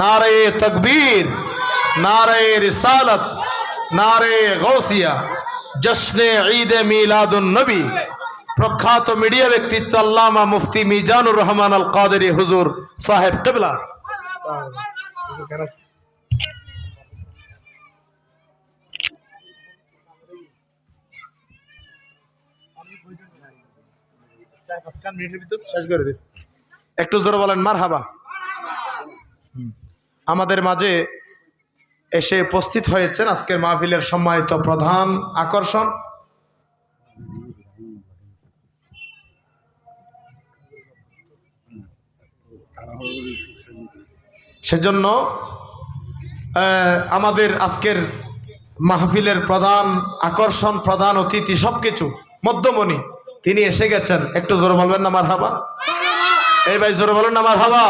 নারে তকবীর নারে রিসালত নারে গৌসিয়া জশ্নে ঈদে মিলাদুন নবী। প্রখ্যাত মিডিয়া ব্যক্তিত্ব আল্লামা মুফতি মিজানুর রহমান আল কাদেরি হুজুর সাহেব কিবলা। একটু জোরে বলেন মার হাবা আমাদের মাঝে এসে উপস্থিত হয়েছেন আজকের মাহফিলের সম্মানিত প্রধান আকর্ষণ। সেজন্য আমাদের আজকের মাহফিলের প্রধান আকর্ষণ, প্রধান অতিথি সবকিছু মধ্যমণি, তিনি এসে গেছেন। একটু জোরে বলবেন না আমার হাবা এই ভাই, জোরে বলেন না আমার হাবা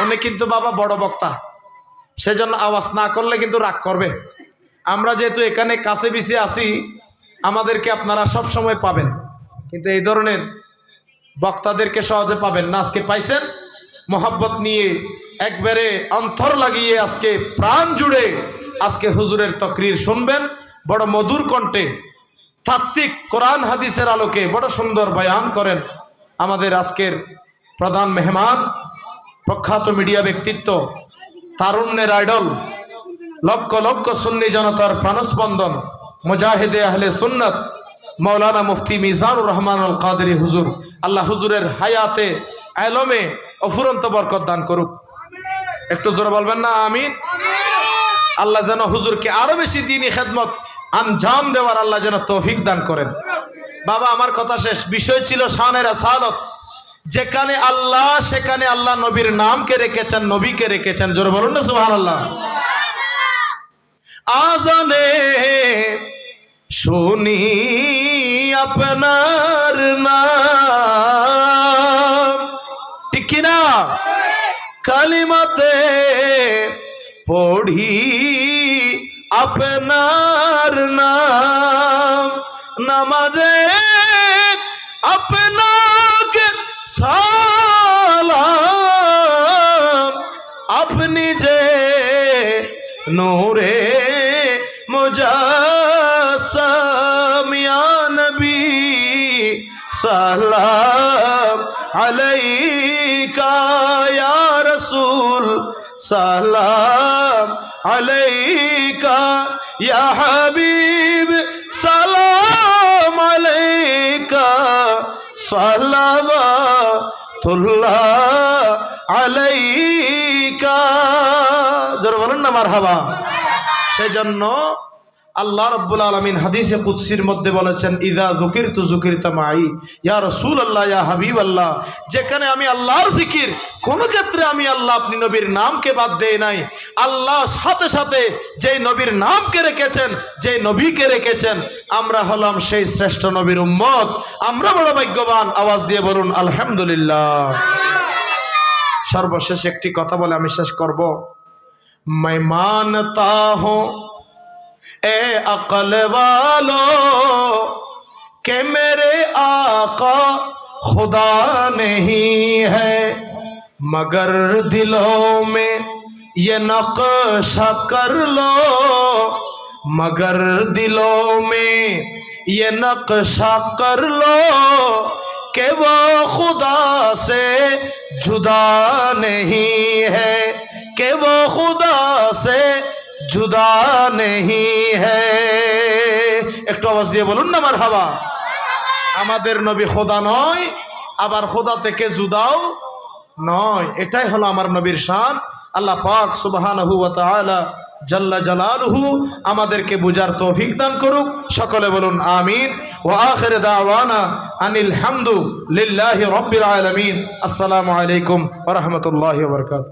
উনি কিন্তু বাবা বড় বক্তা। সেজন্য আওয়াজ না করলে কিন্তু রাগ করবে। আমরা যেহেতু এখানে কাছে বিছে আসি আমাদেরকে আপনারা সব সময় পাবেন। কিন্তু এই ধরনের বক্তাদেরকে সহজে পাবেন না। আজকে পাইছেন মোহাব্বত নিয়ে একবারে অন্তর লাগিয়ে আজকে প্রাণ জুড়ে আজকে হুজুরের তকরির শুনবেন। বড় মধুর কণ্ঠে তাত্ত্বিক কোরআন হাদিসের আলোকে বড় সুন্দর বয়ান করেন আমাদের আজকের প্রধান মেহমান। প্রখ্যাত মিডিয়া ব্যক্তিত্ব, তারুণ্যের আইডল, লক্ষ লক্ষ সুন্নি জনতার প্রাণস্পন্দন, মুজাহিদে আহলে সুন্নত, মৌলানা মুফতি মিজানুর রহমান আল কাদেরি হুজুর, আল্লাহ হুজুরের হায়াতে, আলমে অফুরন্ত বরকত দান করুক। একটু জোরে বলবেন না, আমিন? আল্লাহ যেন হুজুরকে আরও বেশি দিনই খেদমত, আঞ্জাম দেওয়ার আল্লাহ যেন তৌফিক দান করেন। বাবা, আমার কথা শেষ। বিষয় ছিল শানের আসালত। যেখানে আল্লাহ, সেখানে আল্লাহ নবীর নামকে রেখেছেন, নবীকে রেখেছেন। জোরে বলুন না সুহান আল্লাহ আজানে শুনি আপনার নাম। ঠিক কিনা কালিমাতে পড়ি আপনার নাম। নামাজে আপনাকে নূরে মুজাসমিয়া নবী সালাম আলাইকা ইয়া রাসূল সালাম আলাইকা ইয়া হাবিব সালাম আলাইকা আলাইকা। জোর বলেন না মার হাবা সেজন্য আল্লাহ রব্বুল আলমিন হাদিসে কুৎসির মধ্যে বলেছেন, ইদা জুকির তু জুকির তামাই ইয়া রসুল আল্লাহ ইয়া হাবিব আল্লাহ যেখানে আমি আল্লাহর জিকির, কোন ক্ষেত্রে আমি আল্লাহ আপনি নবীর নামকে বাদ দেয় নাই। আল্লাহ সাথে সাথে যেই নবীর নামকে রেখেছেন, যেই নবীকে রেখেছেন, আমরা হলাম সেই শ্রেষ্ঠ নবীর উম্মত। আমরা বড় ভাগ্যবান। আওয়াজ দিয়ে বলুন, আলহামদুলিল্লাহ। সর্বশেষ একটি কথা বলে আমি শেষ করব। मैं মানতা اے عقل والو، کہ میرے آقا خدا نہیں ہے، مگر دلوں میں یہ نقشہ کر لو۔ مگر دلوں میں یہ نقشہ کر لو کہ وہ خدا سے جدا نہیں ہے، کہ وہ خدا سے জুদা নেহি হে। একটু আওয়াজ দিয়ে বলুন না আমার হাবা আমাদের নবী খোদা নয়, আবার খোদা থেকে জুদাও নয়। এটাই হলো আমার নবীর শান। আল্লাহ পাক সুবাহানহু তালা জাল্লা জালালহু আমাদেরকে বুজার তৌফিক দান করুক। সকলে বলুন আমিন। ও আখের দাওয়ানা আনিল হামদু লিল্লাহি রব্বিল আলমিন। আসসালামু আলাইকুম রহমতুল্লাহ বরকাত